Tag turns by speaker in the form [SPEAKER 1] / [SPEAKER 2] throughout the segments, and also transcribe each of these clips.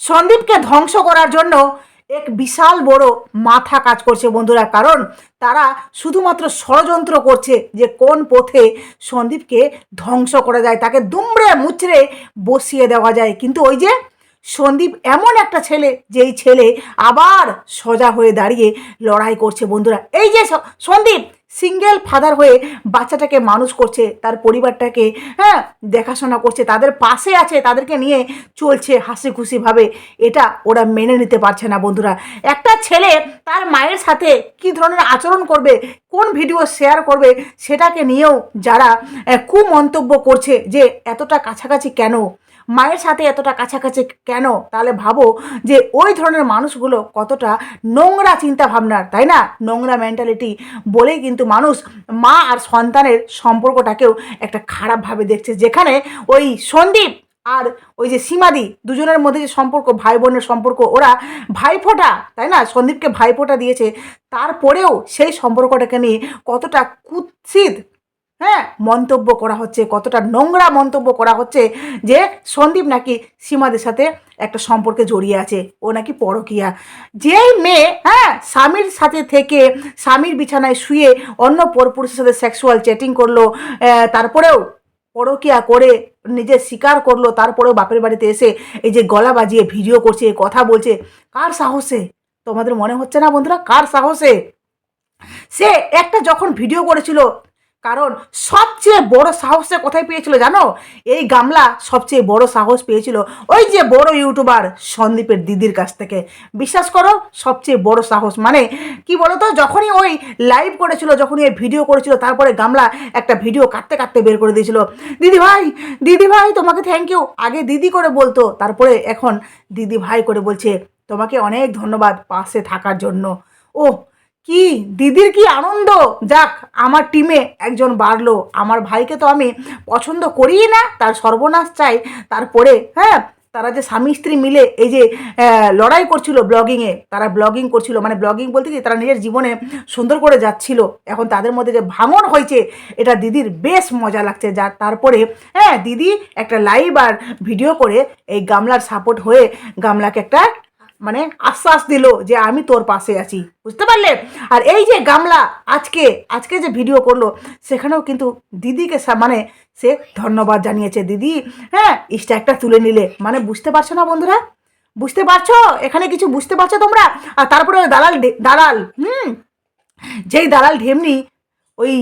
[SPEAKER 1] সন্দীপকে ধ্বংস করার জন্য এক বিশাল বড় মাথা কাজ করছে বন্ধুরা, কারণ তারা শুধুমাত্র ষড়যন্ত্র করছে যে কোন পথে সন্দীপকে ধ্বংস করা যায়, তাকে দুমড়ে মুচড়ে বসিয়ে দেওয়া যায়। কিন্তু ওই যে সন্দীপ এমন একটা ছেলে, যেই ছেলে আবার সোজা হয়ে দাঁড়িয়ে লড়াই করছে বন্ধুরা। এই যে সন্দীপ সিঙ্গেল ফাদার হয়ে বাচ্চাটাকে মানুষ করছে, তার পরিবারটাকে হ্যাঁ দেখাশোনা করছে, তাদের পাশে আছে, তাদেরকে নিয়ে চলছে হাসি খুশিভাবে এটা ওরা মেনে নিতে পারছে না বন্ধুরা। একটা ছেলে তার মায়ের সাথে কি ধরনের আচরণ করবে, কোন ভিডিও শেয়ার করবে, সেটাকে নিয়েও যারা কুমন্তব্য করছে যে এতটা কাছাকাছি কেন? মায়ের সাথে এতটা কাছাকাছি কেন? তাহলে ভাবো যে ওই ধরনের মানুষগুলো কতটা নোংরা চিন্তা ভাবনার তাই না? নোংরা মেন্টালিটি বলেই কিন্তু মানুষ মা আর সন্তানের সম্পর্কটাকেও একটা খারাপভাবে দেখছে। যেখানে ওই সন্দীপ আর ওই যে সীমাদি দুজনের মধ্যে যে সম্পর্ক ভাই বোনের সম্পর্ক, ওরা ভাইফোঁটা, তাই না? সন্দীপকে ভাইফোঁটা দিয়েছে। তারপরেও সেই সম্পর্কটাকে নিয়ে কতটা কুৎসিত হ্যাঁ মন্তব্য করা হচ্ছে, কতটা নোংরা মন্তব্য করা হচ্ছে যে সন্দীপ নাকি সীমাদের সাথে একটা সম্পর্কে জড়িয়ে আছে, ও নাকি পরকিয়া। যেই মেয়ে হ্যাঁ স্বামীর সাথে থেকে স্বামীর বিছানায় শুয়ে অন্য পরপুরুষের সাথে সেক্সুয়াল চ্যাটিং করল তারপরেও পরকিয়া করে নিজে স্বীকার করল, তারপরেও বাপের বাড়িতে এসে এই যে গলা বাজিয়ে ভিডিও করছে, কথা বলছে, কার সাহসে? তোমাদের মনে হচ্ছে না বন্ধুরা? কার সাহসে? সে একটা যখন ভিডিও করেছিল কারণ সবচেয়ে বড় সাহসে কোথায় পেয়েছিল, জানো? এই গামলা সবচেয়ে বড় সাহস পেয়েছিল ওই যে বড় ইউটিউবার সন্দীপের দিদির কাছ থেকে। বিশ্বাস করো, সবচেয়ে বড় সাহস। মানে কি বলতো, যখনই ওই লাইভ করেছিল, যখনই ওই ভিডিও করেছিল, তারপরে গামলা একটা ভিডিও কাটতে কাটতে বের করে দিয়েছিল। দিদি ভাই দিদি ভাই, তোমাকে থ্যাংক ইউ আগে দিদি করে বলতো, তারপরে এখন দিদি ভাই করে বলছে, তোমাকে অনেক ধন্যবাদ পাশে থাকার জন্য। ও কি? দিদির কি আনন্দ? যাক, আমার টিমে একজন বাড়লো। আমার ভাইকে তো আমি পছন্দ করিই না। তার সর্বনাশ চাই। তারপরে হ্যাঁ তারা যে স্বামী স্ত্রী মিলে এই যে লড়াই করছিল ব্লগিংয়ে তারা ব্লগিং করছিল। মানে ব্লগিং বলতে কি, তারা নিজের জীবনে সুন্দর করে যাচ্ছিল। এখন তাদের মধ্যে যে ভাঙন হয়েছে, এটা দিদির বেশ মজা লাগছে। যা, তারপরে হ্যাঁ দিদি একটা লাইভ আর ভিডিও করে এই গামলার সাপোর্ট হয়ে গামলাকে একটা মানে আশ্বাস দিল যে আমি তোর পাশে আছি, বুঝতে পারলে? আর এই যে গামলা আজকে আজকে যে ভিডিও করল, সেখানেও কিন্তু দিদিকে মানে সে ধন্যবাদ জানিয়েছে। দিদি হ্যাঁ স্ট্যাকটা তুলে নিলে। মানে বুঝতে পারছ না বন্ধুরা? বুঝতে পারছ? এখানে কিছু বুঝতে পারছ তোমরা? আর তারপরে ওই দালাল দালাল, হুম? যেই দালাল ঢেমনি ওই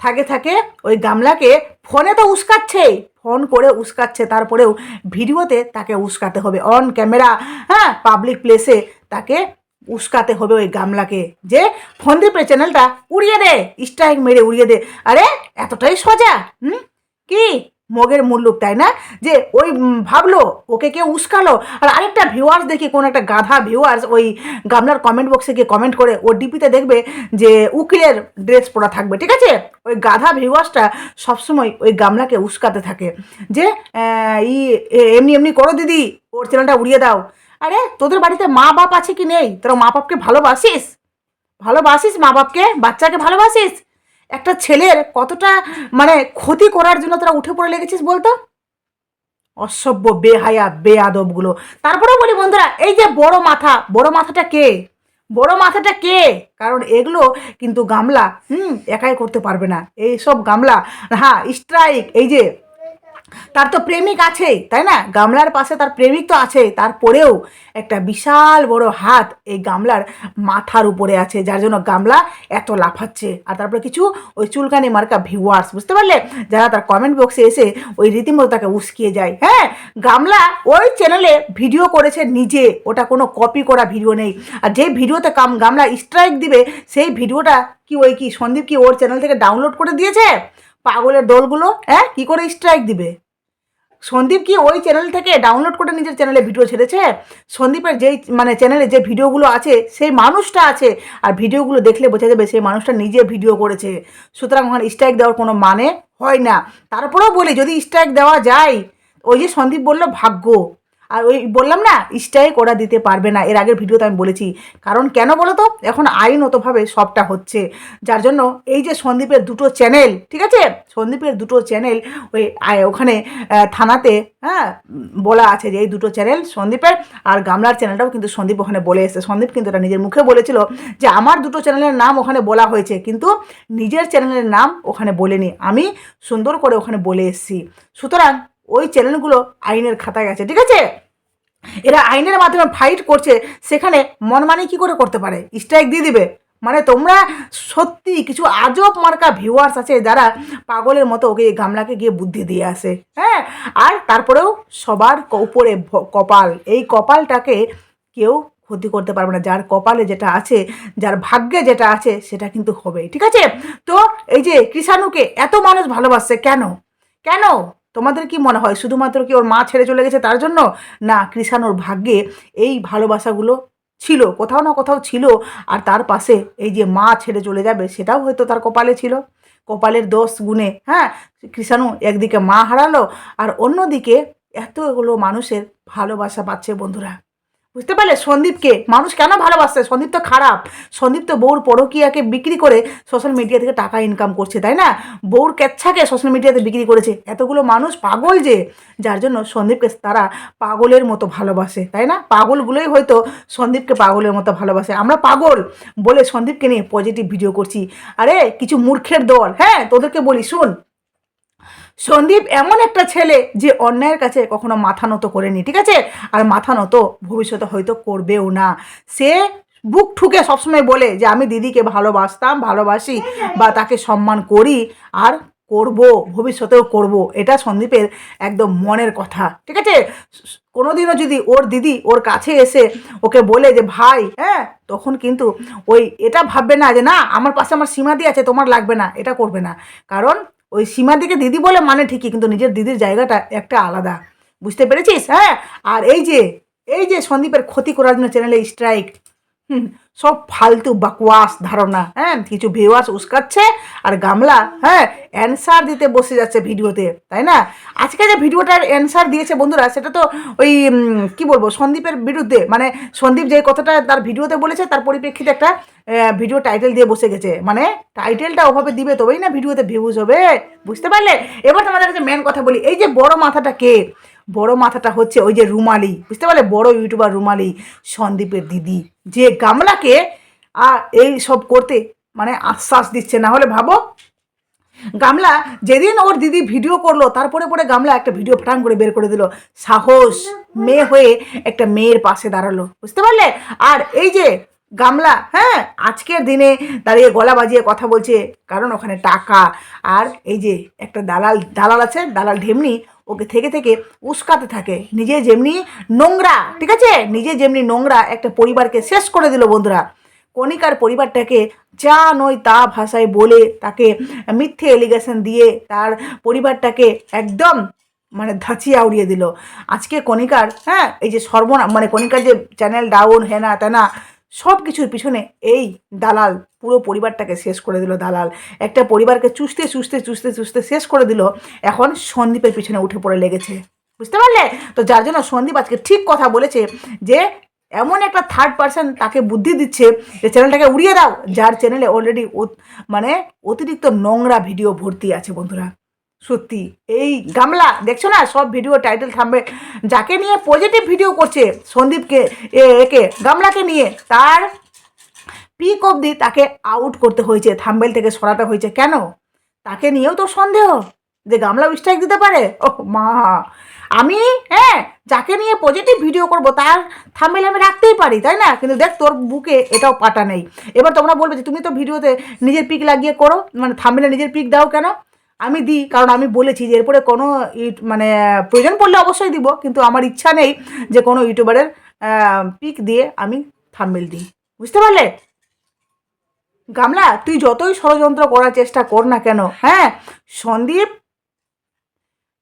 [SPEAKER 1] থাকে থাকে ওই গামলাকে ফোনে তো উস্কাচ্ছে। ফোন করে উস্কাচ্ছে, তারপরেও ভিডিওতে তাকে উস্কাতে হবে। অন ক্যামেরা হ্যাঁ পাবলিক প্লেসে তাকে উস্কাতে হবে ওই গামলাকে। যে ফোনদীপের চ্যানেলটা উড়িয়ে দে স্ট্রাইক মেরে উড়িয়ে দে। আরে, এতটাই সোজা হুম? কি? মগের মুল্লুক তাই না? যে ওই ভাবলো, ওকে কেউ উস্কালো। আর আরেকটা ভিউয়ার্স দেখি কোন একটা গাধা ভিউয়ার্স ওই গামলার কমেন্ট বক্সে গিয়ে কমেন্ট করে ওর ডিপিতে দেখবে যে উকিলের ড্রেস পরা থাকবে, ঠিক আছে? ওই গাধা ভিউয়ার্সটা সবসময় ওই গামলাকে উস্কাতে থাকে। যে ই এমনি এমনি করো দিদি, ওর চ্যানেলটা উড়িয়ে দাও। আরে, তোদের বাড়িতে মা বাপ আছে কি নেই? তোরা মা বাপকে ভালোবাসিস? ভালোবাসিস মা বাপকে বাচ্চাকে ভালোবাসিস? একটা ছেলের কতটা মানে ক্ষতি করার জন্য তোরা উঠে পড়ে লেগেছিস বলতো? অসভ্য বেহায়া বেয়াদবগুলো। তারপরে বলি, বন্ধুরা, এই যে বড় মাথা, বড় মাথাটা কে? বড় মাথাটা কে? কারণ এগুলো কিন্তু গামলা, হুম, একাই করতে পারবে না। এই সব গামলা হ্যাঁ স্ট্রাইক এই যে তার তো প্রেমিক আছেই, তাই না? গামলার পাশে তার প্রেমিক তো আছেই, তারপরেও একটা বিশাল বড় হাত এই গামলার মাথার উপরে আছে, যার জন্য গামলা এত লাফাচ্ছে। আর তারপরে কিছু ওই চুলকানি মার্কা ভিউয়ার্স বুঝতে পারলে? যারা তার কমেন্ট বক্সে এসে ওই রীতিমতো তাকে উস্কিয়ে যায় হ্যাঁ? গামলা ওই চ্যানেলে ভিডিও করেছে নিজে, ওটা কোনো কপি করা ভিডিও নেই। আর যে ভিডিওতে কাম গামলা স্ট্রাইক দিবে, সেই ভিডিওটা কি ওই কি, সন্দীপ কি ওর চ্যানেল থেকে ডাউনলোড করে দিয়েছে? পাগলের দলগুলো হ্যাঁ কি করে স্ট্রাইক দিবে? সন্দীপ কি ওই চ্যানেল থেকে ডাউনলোড করে নিজের চ্যানেলে ভিডিও ছেড়েছে? সন্দীপের যেই মানে চ্যানেলে যে ভিডিওগুলো আছে, সেই মানুষটা আছে, আর ভিডিওগুলো দেখলে বোঝা যাবে সেই মানুষটা নিজে ভিডিও করেছে। সুতরাং ওখানে স্ট্রাইক দেওয়ার কোনো মানে হয় না। তারপরেও বলি, যদি স্ট্রাইক দেওয়া যায়, ওই যে সন্দীপ বলল, ভাগ্য। আর ওই বললাম না স্ট্রাইক ওরা দিতে পারবে না। এর আগের ভিডিওতে আমি বলেছি। কারণ কেন বলো তো? এখন আইনতভাবে সবটা হচ্ছে। যার জন্য এই যে সন্দীপের দুটো চ্যানেল ঠিক আছে? সন্দীপের দুটো চ্যানেল ওই ওখানে থানাতে হ্যাঁ বলা আছে যে এই দুটো চ্যানেল সন্দীপের আর গামলার চ্যানেলটাও কিন্তু সন্দীপ ওখানে বলে এসেছে। সন্দীপ কিন্তু এটা নিজের মুখে বলেছিল যে আমার দুটো চ্যানেলের নাম ওখানে বলা হয়েছে, কিন্তু নিজের চ্যানেলের নাম ওখানে বলেনি। আমি সুন্দর করে ওখানে বলে এসেছি। সুতরাং ওই চ্যানেলগুলো আইনের খাতায় আছে, ঠিক আছে? এরা আইনের মাধ্যমে ফাইট করছে, সেখানে মনমানি কি করে করতে পারে? স্ট্রাইক দিয়ে দিবে। মানে তোমরা সত্যি কিছু আজব মার্কা ভিউয়ার্স আছে যারা পাগলের মতো ওকে গামলাকে গিয়ে বুদ্ধি দিয়ে আসে হ্যাঁ? আর তারপরেও সবার উপরে কপাল। এই কপালটাকে কেউ ক্ষতি করতে পারবে না। যার কপালে যেটা আছে, যার ভাগ্যে যেটা আছে, সেটা কিন্তু হবে ঠিক আছে? তো এই যে কৃষাণুকে এত মানুষ ভালোবাসছে কেন? কেন? তোমাদের কি মনে হয়? শুধুমাত্র কি ওর মা ছেড়ে চলে গেছে তার জন্য? না, কৃষাণ ওর ভাগ্যে এই ভালোবাসাগুলো ছিল, কোথাও না কোথাও ছিল, আর তার পাশে এই যে মা ছেড়ে চলে যাবে সেটাও হয়তো তার কপালে ছিল। কপালের দোষ গুণে হ্যাঁ? কৃষাণু একদিকে মা হারালো, আর অন্যদিকে এতগুলো মানুষের ভালোবাসা পাচ্ছে বন্ধুরা। বুঝতে পারলে? সন্দীপকে। মানুষ কেন ভালোবাসছে সন্দীপ তো খারাপ। সন্দীপ তো বউর পরকিয়াকে বিক্রি করে সোশ্যাল মিডিয়া থেকে টাকা ইনকাম করছে, তাই না? বউর কেচ্ছাকে সোশ্যাল মিডিয়াতে বিক্রি করেছে। এতগুলো মানুষ পাগল যে, যার জন্য সন্দীপকে তারা পাগলের মতো ভালোবাসে, তাই না? পাগলগুলোই হয়তো সন্দীপকে পাগলের মতো ভালোবাসে। আমরা পাগল বলে সন্দীপকে নিয়ে পজিটিভ ভিডিও করছি। আরে, কিছু মূর্খের দল। হ্যাঁ তোদেরকে বলি, শুন। সন্দীপ এমন একটা ছেলে যে অন্যায়ের কাছে কখনো মাথা নত করেনি, ঠিক আছে? আর মাথা নত ভবিষ্যতে হয়তো করবেও না। সে বুক ঠুকে সবসময় বলে যে, আমি দিদিকে ভালোবাসতাম, ভালোবাসি বা তাকে সম্মান করি আর করব, ভবিষ্যতেও করব। এটা সন্দীপের একদম মনের কথা, ঠিক আছে? কোনোদিনও যদি ওর দিদি ওর কাছে এসে ওকে বলে যে, ভাই হ্যাঁ? তখন কিন্তু ওই এটা ভাববে না যে, না, আমার পাশে আমার সীমা সীমাদি আছে, তোমার লাগবে না। এটা করবে না। কারণ ওই সীমাদিকে দিদি বলে মানে ঠিকই, কিন্তু নিজের দিদির জায়গাটা একটা আলাদা। বুঝতে পেরেছিস? হ্যাঁ? আর এই যে এই যে সন্দীপের ক্ষতি করার জন্য চ্যানেলে স্ট্রাইক সব ফালতু বাকওয়াস ধারণা হ্যাঁ কিছু ভিউয়ার্স উস্কাচ্ছে আর গামলা হ্যাঁ অ্যান্সার দিতে বসে যাচ্ছে ভিডিওতে, তাই না? আজকে যে ভিডিওটার অ্যান্সার দিয়েছে বন্ধুরা, সেটা তো ওই কি বলব, সন্দীপের বিরুদ্ধে মানে সন্দীপ যে কথাটা তার ভিডিওতে বলেছে, তার পরিপ্রেক্ষিতে একটা ভিডিও টাইটেল দিয়ে বসে গেছে মানে টাইটেলটা ওভাবে দিবে তবেই না ভিডিওতে ভিউজ হবে, বুঝতে পারলে? এবার তোমাদের কাছে মেন কথা বলি, এই যে বড় মাথাটা কে? বড় মাথাটা হচ্ছে ওই যে রুমালি। বুঝতে পারলে? বড় ইউটিউবার রুমালি, সন্দীপের দিদি। যে গামলাকে আর এই সব করতে মানে আশ্বাস দিচ্ছে। না হলে ভাবো, গামলা যেদিন ওর দিদি ভিডিও করল, তারপরে পরে গামলা একটা ভিডিও ফাটাং করে বের করে দিল। সাহস মেয়ে হয়ে একটা মেয়ের পাশে দাঁড়াল। বুঝতে পারলে? আর এই যে গামলা হ্যাঁ আজকের দিনে দাঁড়িয়ে গলা বাজিয়ে কথা বলছে, কারণ ওখানে টাকা। আর এই যে একটা দালাল দালাল আছে, দালাল ঢেমনি ওকে থেকে থেকে উস্কাতে থাকে। নিজে যেমনি নোংরা, ঠিক আছে? নিজে যেমনি নোংরা একটা পরিবারকে শেষ করে দিল বন্ধুরা। কণিকার পরিবারটাকে যা নয় তা ভাষায় বলে তাকে মিথ্যে এলিগেশন দিয়ে তার পরিবারটাকে একদম মানে ধাঁচিয়া উড়িয়ে দিল। আজকে কণিকার হ্যাঁ এই যে সর্বনা মানে কণিকার যে চ্যানেল ডাউন হেনা তেনা সব কিছুর পিছনে এই দালাল পুরো পরিবারটাকে শেষ করে দিল দালাল। একটা পরিবারকে চুষতে চুষতে চুষতে চুষতে শেষ করে দিল। এখন সন্দীপের পিছনে উঠে পড়ে লেগেছে। বুঝতে পারলে? তো যার জন্য সন্দীপ আজকে ঠিক কথা বলেছে যে, এমন একটা থার্ড পার্সন তাকে বুদ্ধি দিচ্ছে যে চ্যানেলটাকে উড়িয়ে দাও। যার চ্যানেলে অলরেডি মানে অতিরিক্ত নোংরা ভিডিও ভর্তি আছে বন্ধুরা। সত্যি। এই গামলা, দেখছ না? সব ভিডিও টাইটেল থামবে। যাকে নিয়ে পজিটিভ ভিডিও করছে সন্দীপকে একে, গামলাকে নিয়ে, তার পিক অবধি তাকে আউট করতে হয়েছে, থাম্বেল থেকে সরাতে হয়েছে। কেন? তাকে নিয়েও তো সন্দেহ যে গামলা স্ট্রাইক দিতে পারে। ও মা। আমি হ্যাঁ যাকে নিয়ে পজিটিভ ভিডিও করব, তার থাম্বেল আমি রাখতেই পারি, তাই না? কিন্তু দেখ, তোর বুকে এটাও পাটা নেই। এবার তোমরা বলবে যে, তুমি তো ভিডিওতে নিজের পিক লাগিয়ে করো মানে থাম্বেলে নিজের পিক দাও কেন? আমি দিই, কারণ আমি বলেছি যে, এরপরে কোনো মানে প্রয়োজন পড়লে অবশ্যই দিব, কিন্তু আমার ইচ্ছা নেই যে, কোনো ইউটিউবারের পিক দিয়ে আমি থাম্বেল দিই। বুঝতে পারলে? গামলা, তুই যতই ষড়যন্ত্র করার চেষ্টা কর না কেন হ্যাঁ? সন্দীপ,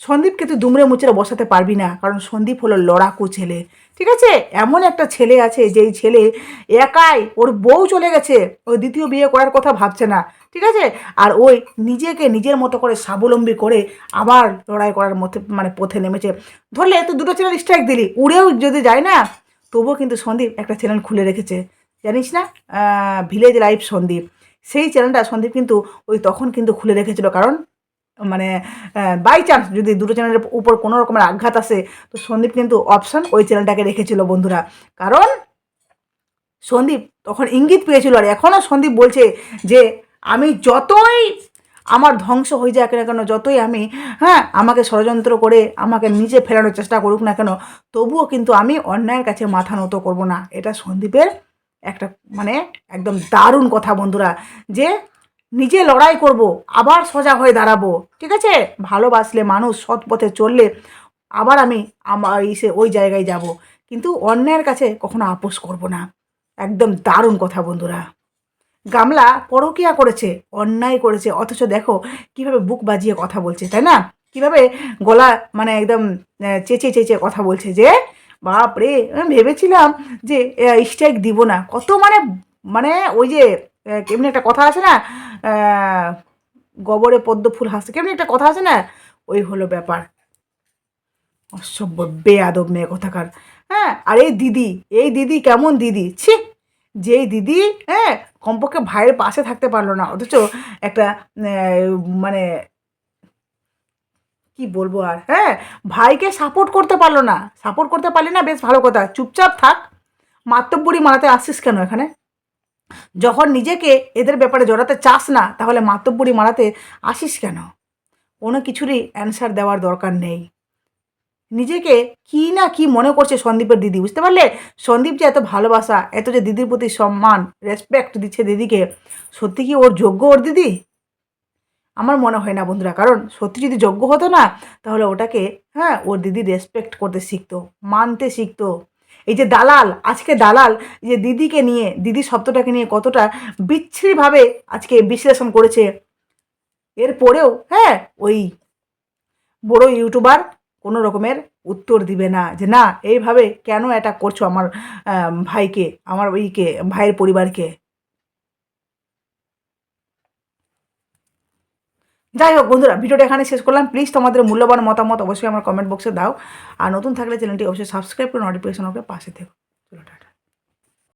[SPEAKER 1] সন্দীপকে তুই দুমড়ে মুচড়ে বসাতে পারবি না, কারণ সন্দীপ হলো লড়াকু ছেলে, ঠিক আছে? এমন একটা ছেলে আছে, যেই ছেলে একাই ওর বউ চলে গেছে ওই দ্বিতীয় বিয়ে করার কথা ভাবছে না, ঠিক আছে? আর ওই নিজেকে নিজের মতো করে স্বাবলম্বী করে আবার লড়াই করার মধ্যে মানে পথে নেমেছে। ধরলে তুই দুটো চ্যানেল স্ট্রাইক দিলি, উড়েও যদি যায় না, তবুও কিন্তু সন্দীপ একটা চ্যানেল খুলে রেখেছে। জানিস না? Village life Sandeep. সেই চ্যানেলটা সন্দীপ কিন্তু ওই তখন কিন্তু খুলে রেখেছিল। কারণ মানে বাই চান্স যদি দুটো চ্যানেলের উপর কোনো রকমের আঘাত আসে, তো সন্দীপ কিন্তু অপশান ওই চ্যানেলটাকে রেখেছিল বন্ধুরা। কারণ, সন্দীপ তখন ইঙ্গিত পেয়েছিল আর এখনও সন্দীপ বলছে যে, আমি যতই আমার ধ্বংস হয়ে যাক না কেন, যতই আমি হ্যাঁ আমাকে ষড়যন্ত্র করে আমাকে নিজে ফেরানোর চেষ্টা করুক না কেন, তবুও কিন্তু আমি অন্যায়ের কাছে মাথা নত করব না। এটা সন্দীপের একটা মানে একদম দারুণ কথা বন্ধুরা যে নিজে লড়াই করব আবার সোজা হয়ে দাঁড়াবো ঠিক আছে? ভালোবাসলে মানুষ সৎ পথে চললে আবার আমি আমার ইসে ওই জায়গায় যাব। কিন্তু অন্যায়ের কাছে কখনো আপোষ করব না। একদম দারুণ কথা বন্ধুরা। গামলা পরকিয়া করেছে অন্যায় করেছে অথচ দেখো কীভাবে বুক বাজিয়ে কথা বলছে তাই না? কীভাবে গলা মানে একদম আহ, চেঁচে চেঁচে কথা বলছে যে বাপ রে আমি ভেবেছিলাম যে স্ট্রাইক দিব না। কত মানে মানে ওই যে কেমনি একটা কথা আছে না গোবরে পদ্ম ফুল হাসছে কেমনি একটা কথা আছে না, ওই হলো ব্যাপার। অসভ্য, বেয়াদব মেয়ে কথাকার। হ্যাঁ আর এই দিদি এই দিদি কেমন দিদি? ছি, যেই দিদি হ্যাঁ কমপক্ষে ভাইয়ের পাশে থাকতে পারল না। অথচ একটা মানে কি বলব আর? হ্যাঁ ভাইকে সাপোর্ট করতে পারল না। সাপোর্ট করতে পারলি না, বেশ ভালো কথা। চুপচাপ থাক। মাতব্বরি মারাতে আসছিস কেন এখানে? যখন নিজেকে এদের ব্যাপারে জড়াতে চাস না, তাহলে মাতব্বরি মারাতে আসিস কেন? কোনো কিছুরই অ্যান্সার দেওয়ার দরকার নেই। নিজেকে কি না কি মনে করছে সন্দীপের দিদি, বুঝতে পারলে? সন্দীপ যে এত ভালোবাসা, এত যে দিদির প্রতি সম্মান রেসপেক্ট দিচ্ছে দিদিকে, সত্যি কি ওর যোগ্য ওর দিদি? আমার মনে হয় না বন্ধুরা, কারণ সত্যি যদি যোগ্য হতো না, তাহলে ওটাকে হ্যাঁ ওর দিদি রেসপেক্ট করতে শিখতো, মানতে শিখতো। এই যে দালাল, আজকে দালাল যে দিদিকে নিয়ে, দিদি শব্দটাকে নিয়ে কতটা বিচ্ছিরিভাবে আজকে বিশ্লেষণ করেছে। এরপরেও হ্যাঁ ওই বড় ইউটিউবার কোনো রকমের উত্তর দিবে না যে, না, এইভাবে কেন অ্যাটাক করছ আমার ভাইকে, আমার ওইকে, ভাইয়ের পরিবারকে? যাই হোক বন্ধুরা, ভিডিওটা এখানে শেষ করলাম। প্লিজ তোমাদের মূল্যবান মতামত অবশ্যই আমার কমেন্ট বক্সে দাও। আর নতুন থাকলে চ্যানেলটি অবশ্যই সাবস্ক্রাইব করে নোটিফিকেশন ওকে পাশে থেকো। চলো